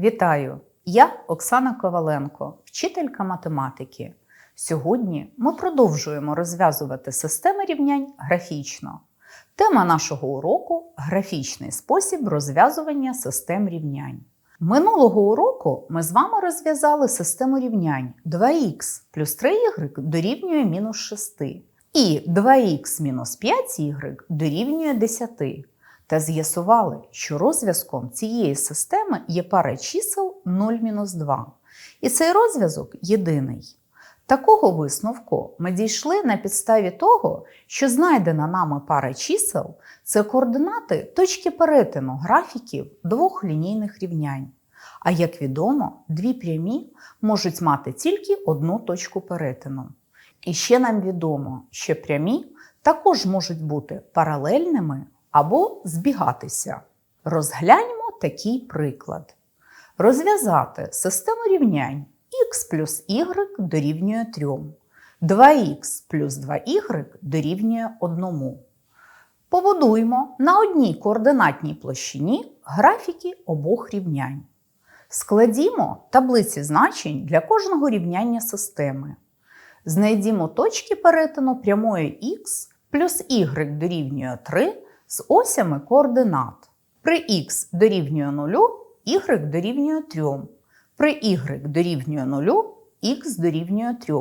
Вітаю! Я Оксана Коваленко, вчителька математики. Сьогодні ми продовжуємо розв'язувати системи рівнянь графічно. Тема нашого уроку графічний спосіб розв'язування систем рівнянь. Минулого уроку ми з вами розв'язали систему рівнянь 2х плюс 3y дорівнює мінус 6 і 2х мінус 5y дорівнює 10 та з'ясували, що розв'язком цієї системи є пара чисел 0-2. І цей розв'язок єдиний. Такого висновку ми дійшли на підставі того, що знайдена нами пара чисел це координати точки перетину графіків двох лінійних рівнянь. А як відомо, дві прямі можуть мати тільки одну точку перетину. І ще нам відомо, що прямі також можуть бути паралельними або збігатися. Розгляньмо такий приклад. Розв'язати систему рівнянь х плюс y дорівнює 3, 2х плюс 2y дорівнює 1. Побудуємо на одній координатній площині графіки обох рівнянь. Складімо таблиці значень для кожного рівняння системи. Знайдімо точки перетину прямої х плюс y дорівнює 3 з осями координат. При х дорівнює 0, y дорівнює 3. При y дорівнює 0, х дорівнює 3.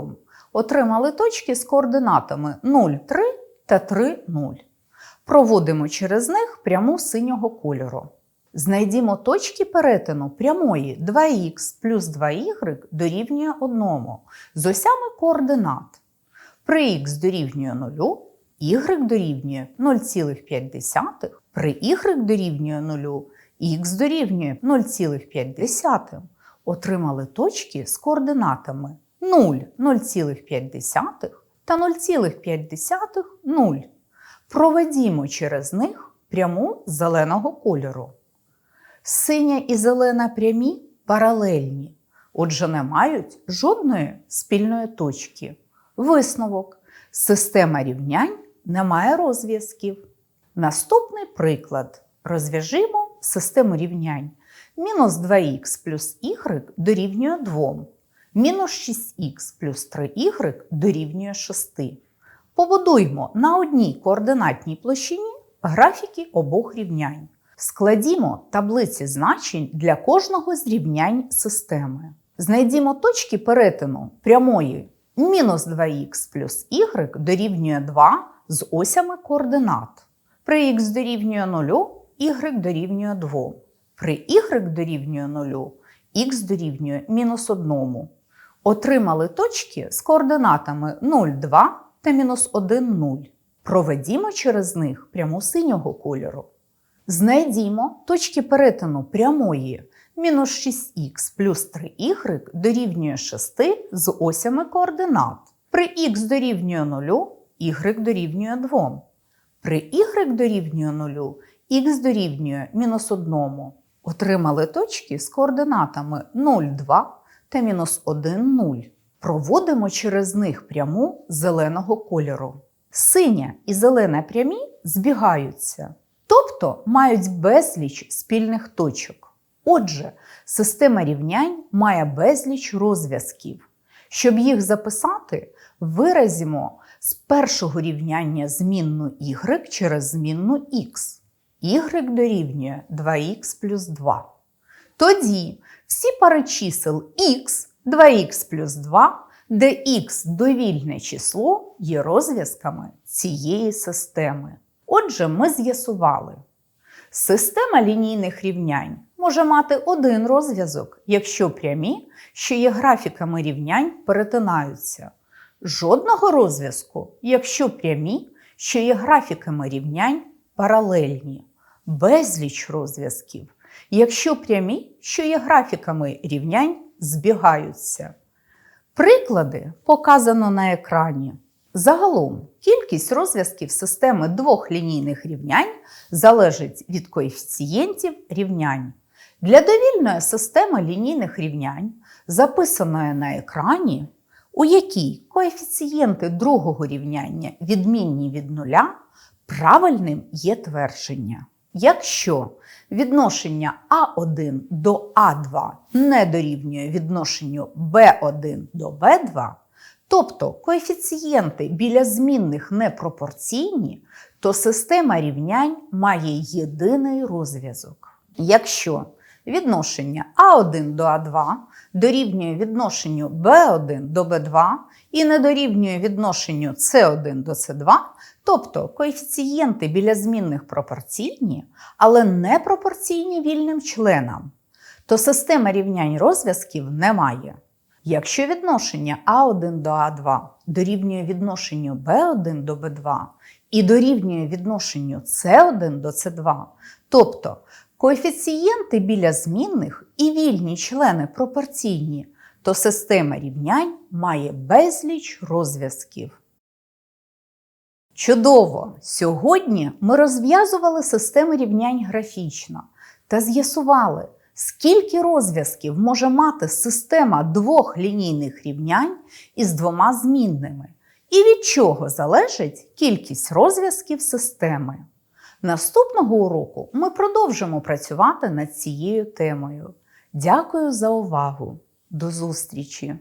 Отримали точки з координатами 0, 3 та 3, 0. Проводимо через них пряму синього кольору. Знайдімо точки перетину прямої 2х плюс 2y дорівнює 1 з осями координат. При х дорівнює 0, y дорівнює 0,5, при y дорівнює 0, х дорівнює 0,5. Отримали точки з координатами 0, 0,5 та 0,5 0. Проведімо через них пряму зеленого кольору. Синя і зелена прямі паралельні, отже, не мають жодної спільної точки. Висновок. Система рівнянь не має розв'язків. Наступний приклад. Розв'яжимо систему рівнянь. Мінус 2х плюс y дорівнює 2. Мінус 6х плюс 3y дорівнює 6. Побудуймо на одній координатній площині графіки обох рівнянь. Складімо таблиці значень для кожного з рівнянь системи. Знайдімо точки перетину прямої мінус 2х плюс y дорівнює 2 з осями координат. При х дорівнює 0, y дорівнює 2. При y дорівнює 0, х дорівнює мінус 1. Отримали точки з координатами 0, 2 та мінус 1, 0. Проведімо через них пряму синього кольору. Знайдімо точки перетину прямої мінус 6х плюс 3y дорівнює 6 з осями координат. При х дорівнює 0, y дорівнює 2. При y дорівнює 0, х дорівнює мінус 1. Отримали точки з координатами 0, 2 та мінус 1, 0. Проводимо через них пряму зеленого кольору. Синя і зелена прямі збігаються, тобто мають безліч спільних точок. Отже, система рівнянь має безліч розв'язків. Щоб їх записати, виразимо з першого рівняння змінну y через змінну x. y дорівнює 2х плюс 2. Тоді всі пари чисел x, 2х плюс 2, де х довільне число є розв'язками цієї системи. Отже, ми з'ясували, система лінійних рівнянь може мати один розв'язок, якщо прямі, що є графіками рівнянь, перетинаються. Жодного розв'язку, якщо прямі, що є графіками рівнянь, паралельні, безліч розв'язків, якщо прямі, що є графіками рівнянь, збігаються. Приклади показано на екрані. Загалом кількість розв'язків системи двох лінійних рівнянь залежить від коефіцієнтів рівнянь. Для довільної системи лінійних рівнянь, записаної на екрані, у якій коефіцієнти другого рівняння відмінні від нуля, правильним є твердження. Якщо відношення А1 до А2 не дорівнює відношенню Б1 до Б2, тобто коефіцієнти біля змінних непропорційні, то система рівнянь має єдиний розв'язок. Якщо відношення А1 до А2 дорівнює відношенню Б1 до Б2 і не дорівнює відношенню С1 до С2, тобто коефіцієнти біля змінних пропорційні, але не пропорційні вільним членам, то система рівнянь розв'язків немає. Якщо відношення А1 до А2 дорівнює відношенню Б1 до Б2 і дорівнює відношенню С1 до С2, тобто коефіцієнти біля змінних і вільні члени пропорційні, то система рівнянь має безліч розв'язків. Чудово! Сьогодні ми розв'язували системи рівнянь графічно та з'ясували, скільки розв'язків може мати система двох лінійних рівнянь із двома змінними, і від чого залежить кількість розв'язків системи. Наступного уроку ми продовжимо працювати над цією темою. Дякую за увагу! До зустрічі!